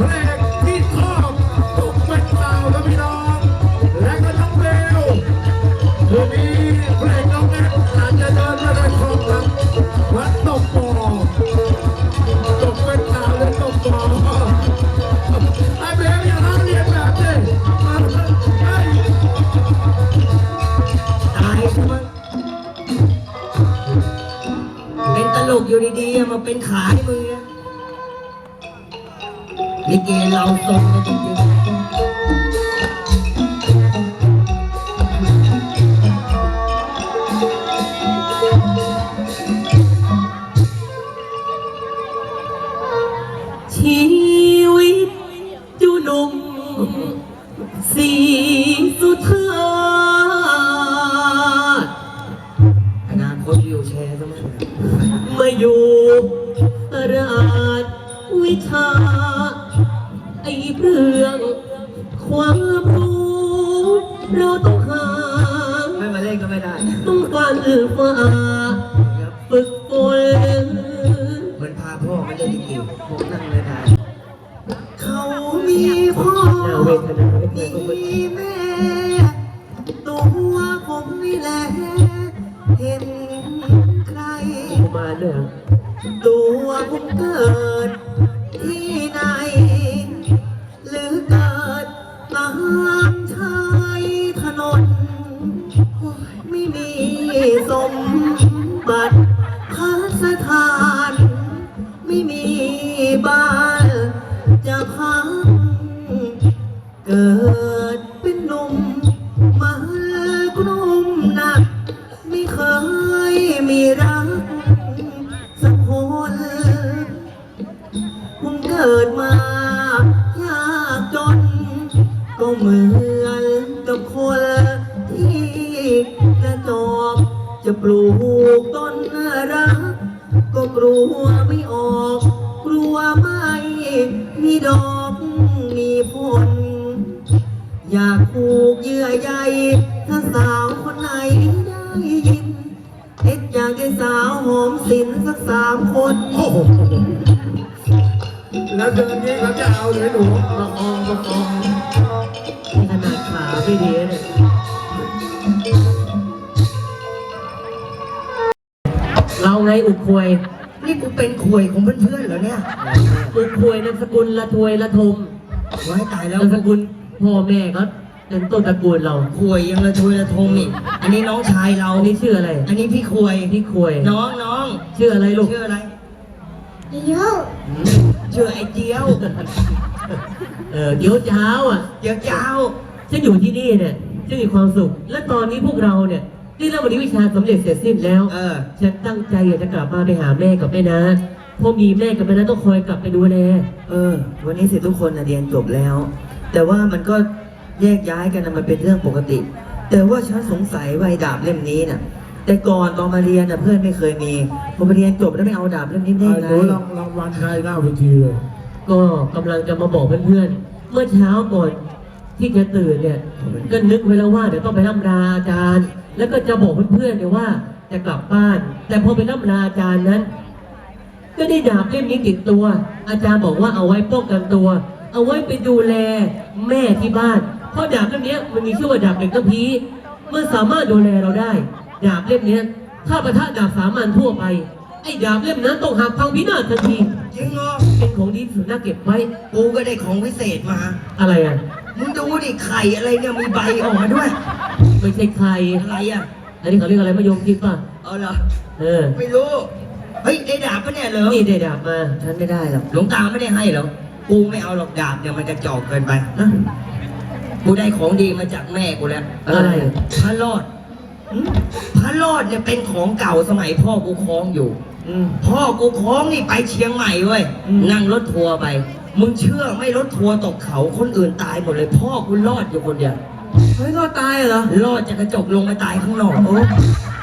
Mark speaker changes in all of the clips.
Speaker 1: เพลงที่ชอบตกเป็นข่าครับพี่น้อง และก็น้องเบลคืนนี้เพลงน้องแนทอาจจะเดินมาได้ครบครับวัดตกปอตกเป็นข่าวเลยตกปอไอ้เบลอย่าห้ามเรียนแบบนี้ไอ้
Speaker 2: ตายใช่ไหมเป็นตลกอยู่ดีๆมาเป็นขายมือนะ ลิเกเราทรงกันจริงชีวิตจุหนุ่มสีสุดท้ายอนาคตอยู่แชร์ซะมั้งมาอยู่ราชวิชา เราต้องหา
Speaker 3: ไม่มาเล่นก็ไม่ได้
Speaker 2: ต้องการฝ่าฝึกฝน
Speaker 3: เหมือนพาพ่อมาเล่นลิเกผมนั่งไม่ได้
Speaker 2: เขามีพ่อ
Speaker 3: น่าเวทนาไม่เคยต้องมา
Speaker 2: มีแม่ ตัวผมนี่แหละ เห็นใคร
Speaker 3: มาด้วยเหรอ
Speaker 2: ตัวผมเกิดที่ สมบัติ ปลูกต้นรัก ก็กลัวไม่ออก กลัวไม่มีดอกมีผล อยากผูกเยื่อใยถ้าสาวคนไหนได้ยินเอ็ดอยากได้สาวหอมสินสักสามคน
Speaker 1: โอ้โหแล้วเดินนี้เขาจะเอาเลยหนูมาอองมาออง
Speaker 2: นี่ขนาดขาไม่ดีนะเนี่ย ไงอุกควย
Speaker 3: นี่กูเป็นขวยของเพื่อนๆเหรอเนี่ย
Speaker 2: อุกควยนามสกุลละทวยละทม
Speaker 3: ไว้ตายแล้ว
Speaker 2: นามสกุลพ่อแม่ก็เป็นต้นตระกูลเรา
Speaker 3: ขวยยังละทุยละทมอีก อันนี้น้องชายเรา
Speaker 2: อันนี้ชื่ออะไร
Speaker 3: อันนี้พี่ขวย
Speaker 2: พี่ควย
Speaker 3: น้องน้อง
Speaker 2: ชื่ออะไรลูก
Speaker 3: ชื่ออะไร
Speaker 4: เดี๋ยว
Speaker 3: ชื่อไอ้เจียว
Speaker 2: เออเดี๋ยวเช้าอะ
Speaker 3: เจียวเจ้า
Speaker 2: ฉันอยู่ที่นี่เนี่ยฉันมีความสุข และตอนนี้พวกเราเนี่ย ได้เริ่มวันนี้วิชาสำเร็จเสร็จสิ้นแล้ว
Speaker 3: เออ
Speaker 2: ฉันตั้งใจอยากจะกลับมาไปหาแม่กับแม่นะเพราะมีแม่กับแม่นะต้องคอยกลับไปดูแล
Speaker 3: เออ วันนี้สิทุกคนน่ะเรียนจบแล้ว แต่ว่ามันก็แยกย้ายกันนะมันเป็นเรื่องปกติ แต่ว่าฉันสงสัยว่าไอ้ดาบเล่มนี้น่ะ แต่ก่อนตอนมาเรียนน่ะเพื่อนไม่เคยมีพอมาเรียนจบแล้วไม่เอาดาบเล่มนี้ได้
Speaker 1: ไอ้
Speaker 3: ไง
Speaker 1: หนูรางรางวัลใครหน้าเวทีเลย
Speaker 2: ก็กำลังจะมาบอกเพื่อนๆ เมื่อเช้าก่อนที่จะตื่นเนี่ย ก็นึกไว้แล้วว่าเดี๋ยวต้องไปร่ำลาอาจารย์ แล้วก็จะบอกเพื่อนๆเนี่ยว่าจะกลับบ้าน แต่พอไปร่ำลาอาจารย์นั้น ก็ได้ดาบเล่มนี้ติดตัว อาจารย์บอกว่าเอาไว้ป้องกันตัว เอาไว้ไปดูแลแม่ที่บ้าน เพราะดาบเล่มเนี้ยมันมีชื่อว่าดาบเด็กกระพีมันสามารถดูแลเราได้ ดาบเล่มเนี้ยถ้าประทะดาบสามัญทั่วไปไอ้ดาบเล่มนั้นต้องหักพังพินาศทันที
Speaker 3: จริงเหรอ
Speaker 2: เป็นของดีที่สุดน่าเก็บไว้
Speaker 3: กูก็ได้ของพิเศษมา
Speaker 2: อะไรอะ
Speaker 3: มึงดูดิไข่อะไรเนี่ยมีใบออกมาด้วย
Speaker 2: ไม่ใช่ใคร
Speaker 3: อะไรอะ
Speaker 2: อันนี้เขาเรียกอะไรมะยมทิพย์ป่ะ
Speaker 3: เอาเหรอ
Speaker 2: เออ
Speaker 3: ไม่รู้ เฮ้ยได้ดาบปะเนี่ยเหรอ
Speaker 2: นี่ได้ดาบมา
Speaker 3: ฉันไม่ได้หรอกหลวงตาไม่ได้ให้หรอก กูไม่เอาหรอกดาบเนี่ยมันกระจอกเกินไป
Speaker 2: นะ
Speaker 3: กูได้ของดีมาจากแม่กูแล้ว
Speaker 2: อะไร
Speaker 3: พระรอดหึพระรอดเนี่ยเป็นของเก่าสมัยพ่อกูคล้องอยู่
Speaker 2: อืม
Speaker 3: พ่อกูคล้องนี่ไปเชียงใหม่เว้ย
Speaker 2: อืม
Speaker 3: นั่งรถทัวร์ไป มึงเชื่อไหม่รถทัวร์ตกเขาคนอื่นตายหมดเลย พ่อกูรอดอยู่คนเดียว
Speaker 2: เฮ้ยก็ตายเหรอ
Speaker 3: รอดจากกระจกลงมาตายข้างนอกโอ้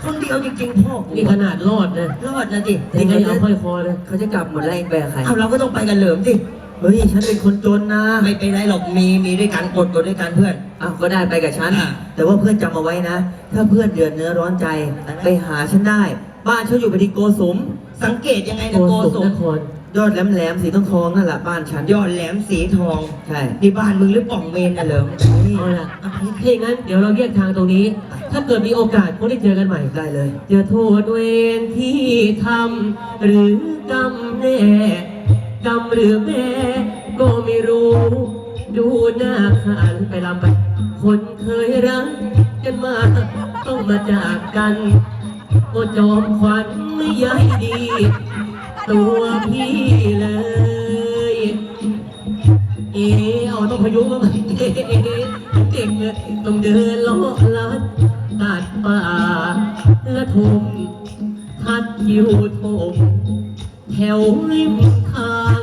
Speaker 3: คนเดียวจริงๆพ่อกู
Speaker 2: นี่ขนาดรอดนะ
Speaker 3: รอดนะดิ
Speaker 2: ยังไงเอาค่อยคอนะ
Speaker 3: เขาจะกลับหมดแล้วเองไปกับใครเอาเราก็ต้องไปกันเหลิมสิ
Speaker 2: เฮ้ยฉันเป็นคนจนนะ
Speaker 3: ไม่เป็นไรหรอกมีมีด้วยกันกดกดด้วยกันเพื่อน
Speaker 5: อ้าวก็ได้ไปกับฉัน
Speaker 3: อ่า
Speaker 5: แต่ว่าเพื่อนจำเอาไว้นะ ถ้าเพื่อนเดือดเนื้อร้อนใจไปหาฉันได้ บ้านฉันอยู่ไปที่โกสุม
Speaker 3: สังเกตยังไง
Speaker 2: โก
Speaker 3: นะโก
Speaker 2: สุ
Speaker 3: สุ
Speaker 2: ม
Speaker 3: ม
Speaker 2: นคร
Speaker 3: ยอดแหลมๆสีทองทองๆนั่นแหละบ้านฉัน
Speaker 5: ยอดแหลมสีทอง
Speaker 3: ใช่
Speaker 5: ที่บ้านมึงหรือป่องเมนน่ะเหรอ
Speaker 6: เอาล่ะถ้าอย่างนั้นเดี๋ยวเราแยกทางตรงนี้ ถ้าเกิดมีโอกาสคงได้เจอกันใหม่
Speaker 3: ได้เลย
Speaker 6: จะโทษเวรที่ทำหรือกรรมแน่กรรมหรือแม่ก็ไม่รู้ ดูหน้าขานไปลำไปคนเคยรักกันมาต้องมาจากกันโอ้จอมขวัญไม่ย้ายดี ตัวพี่เลยเอเอาต้องพยุงมาเอ๊เอ๊ะเด็กเนี่ยต้องเดินลาะลัดตัดป่าและทมทัดยิวทมแถวริมทาง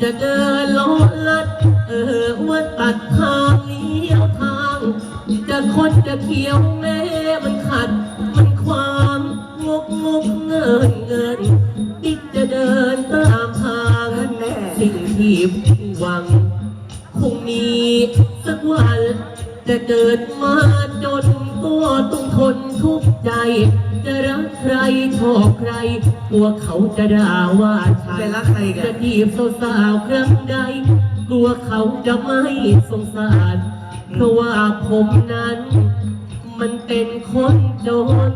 Speaker 6: จะเดินลาะลัดเออว่าตัดทางเลี้ยวทาง จะคดจะเขียวแม่มันขัด งกงกเงินเงินติดจะเดินตามทาง
Speaker 2: แน่
Speaker 6: สิ่งที่หวัง คงมีสักวันจะเกิดมาจนตัวต้องทนทุกข์ใจ จะรักใครชอบใครกลัวเขาจะด่าว่าฉัน
Speaker 3: ไปรักใครกัน
Speaker 6: จะจีบสาวๆครั้งใด กลัวเขาจะไม่สงสารเพราะว่าผมนั้น มันเป็นคนจน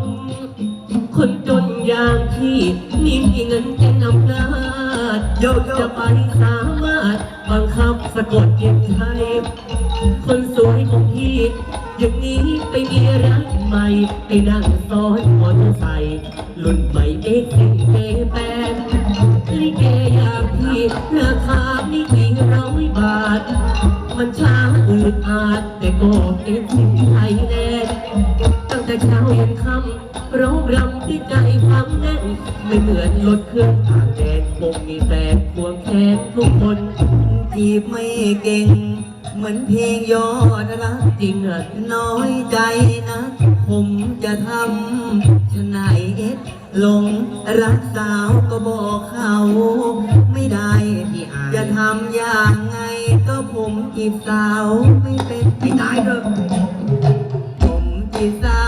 Speaker 6: คนจนอย่างที่นี่มีเงินเป็นอำนาจ
Speaker 3: โยกโย
Speaker 6: จะ
Speaker 3: ก
Speaker 6: ไปสามารถบังคับสะกดจิตใจคนสวยของพี่ อย่างนี้ไปมีรักใหม่ไปนั่งซ้อนมอเตอร์ไซค์รุ่นใหม่เอ็กซ์เแปดลิเกอย่างพี่ราคาไม่กี่ร้อยบาท มันช้าอืดอาดแต่ก็เอ็กซ์ไทยแลนด์ตั้งแต่เช้ายันค่ำ ร้องรำที่ใจฟังแน่นไม่เหมือนรถเครื่องผ่านแดนคงมีแฟนควงแขนทุกคน
Speaker 3: จีบไม่เก่ง เหมือนเพลงยอดรัก
Speaker 6: จริงเหรอ
Speaker 3: น้อยใจนะ ผมจะทำชะไหนเอ็ดหลงรักสาวก็บอกเขา ไม่ได้ จะทำอย่างไงก็ผมจีบสาวไม่เป็นไม่ตายเถอผมจีบสาว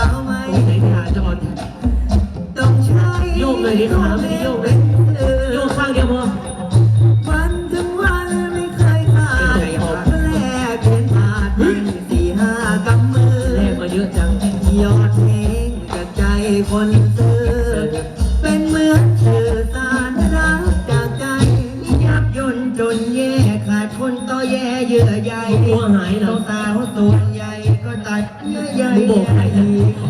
Speaker 6: โยกเลยดิขาไม่ได้โยกเลยโยกข้างเดียวพอ
Speaker 3: วันทั้งวันไม่เคยขาด
Speaker 6: เป็นไงออก
Speaker 3: แลกเพียนขาดสี่ห้ากำมือ
Speaker 6: แลกมาเยอะจัง
Speaker 3: ยอดเพลงกับใจคน หายเห
Speaker 6: รอ
Speaker 3: สาวๆส่วนใหญ่ก็ตัดเยื่อใย
Speaker 6: มึงโบกใครนะ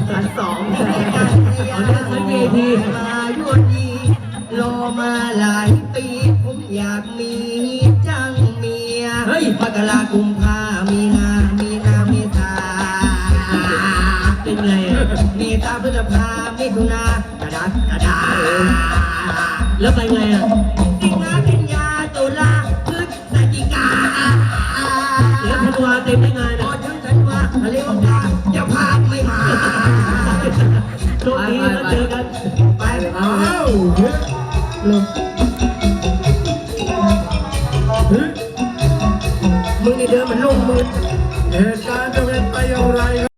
Speaker 3: ตัดสองแสน
Speaker 6: เอาเรื่องนั้น VIP
Speaker 3: มายุนยีรอมาหลายปี ผมอยากมีจังเมีย
Speaker 6: เฮ้ย
Speaker 3: มกรากุมภามีนามีนาเมษา
Speaker 6: เป็นไงอะ
Speaker 3: มีตาพฤษภามิถุนากระดาษกระดาษ
Speaker 6: แล้วไปไง วา
Speaker 3: ทะเลวังกาเจ้าภาไม่มา
Speaker 6: โชคดีแล้วเจอกัน
Speaker 3: ไปเอ้า
Speaker 1: วเลงเฮ้ย
Speaker 3: มึงนี่เดินเหมันลงมือ
Speaker 1: เหตุการณ์จะเป็นไปอย่างไร